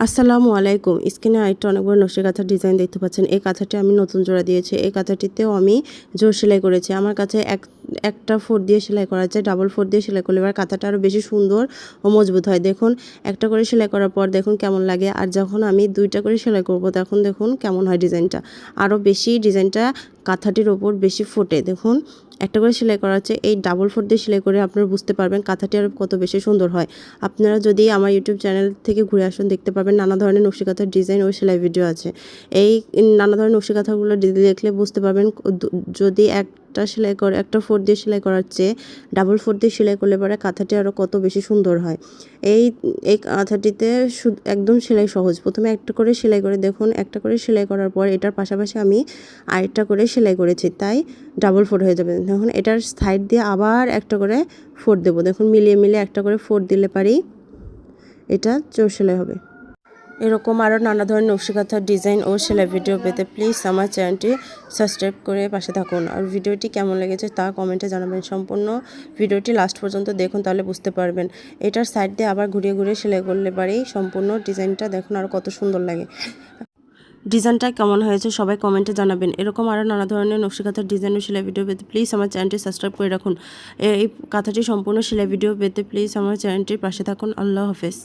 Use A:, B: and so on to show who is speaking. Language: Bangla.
A: আসসালামু আলাইকুম। স্ক্রিনে আরেকটা অনেক বড় নকশি কাঁথার ডিজাইন দেখতে পাচ্ছেন। এই কাঁথাটি আমি নতুন জোড়া দিয়েছি। এই কাঁথাটিতেও আমি জোর সেলাই করেছি। আমার কাছে এক, একটা ফোর দিয়ে সেলাই করা যায় ডাবল ফোর দিয়ে সেলাই করলে এবার কাঁথাটা আরও বেশি সুন্দর ও মজবুত হয়। দেখুন, একটা করে সেলাই করার পর দেখুন কেমন লাগে। আর যখন আমি দুইটা করে সেলাই করব, তখন দেখুন কেমন হয় ডিজাইনটা আরও বেশি ডিজাইনটা কাঁথাটির ওপর বেশি ফোটে। দেখুন, একটা করে সেলাই করা হচ্ছে এই ডাবল ফোট দিয়ে সেলাই করে আপনারা বুঝতে পারবেন কাঁথাটি আরও কত বেশি সুন্দর হয়। আপনারা যদি আমার ইউটিউব চ্যানেল থেকে ঘুরে আসুন, দেখতে পাবেন নানা ধরনের নকশিকাথার ডিজাইন ও সেলাই ভিডিও আছে। এই নানা ধরনের নকশিকাথাগুলো দেখলে বুঝতে পারবেন যদি যদি একটা সেলাই করে, একটা ফোর দিয়ে সেলাই করার চেয়ে ডাবল ফোর দিয়ে সেলাই করলে পরে কাঁথাটি আরও কত বেশি সুন্দর হয়। এই এই কাঁথাটিতে একদম সেলাই সহজ। প্রথমে একটা করে সেলাই করে দেখুন, একটা করে সেলাই করার পর এটার পাশাপাশি আমি আরেকটা করে সেলাই করেছি, তাই ডাবল ফোর হয়ে যাবে। দেখুন, এটার সাইড দিয়ে আবার একটা করে ফোর দেবো। দেখুন, মিলিয়ে মিলিয়ে একটা করে ফোর দিলে পারি এটা চোর সেলাই হবে। এরকম আরও নানা ধরনের নকশিকাথার ডিজাইন ও সেলাই ভিডিও পেতে প্লিজ আমার চ্যানেলটি সাবস্ক্রাইব করে পাশে থাকুন। আর ভিডিওটি কেমন লেগেছে তা কমেন্টে জানাবেন। সম্পূর্ণ ভিডিওটি লাস্ট পর্যন্ত দেখুন তাহলে বুঝতে পারবেন। এটার সাইড দিয়ে আবার ঘুরিয়ে ঘুরিয়ে সেলাই করলে পারেই সম্পূর্ণ ডিজাইনটা দেখুন আর কত সুন্দর লাগে। ডিজাইনটা কেমন হয়েছে সবাই কমেন্টে জানাবেন। এরকম আরও নানা ধরনের নকশিকাথার ডিজাইন ও সেলাই ভিডিও পেতে প্লিজ আমার চ্যানেলটি সাবস্ক্রাইব করে রাখুন। এই কাঁথাটি সম্পূর্ণ সেলাই ভিডিও পেতে প্লিজ আমার চ্যানেলটির পাশে থাকুন। আল্লাহ হাফেজ।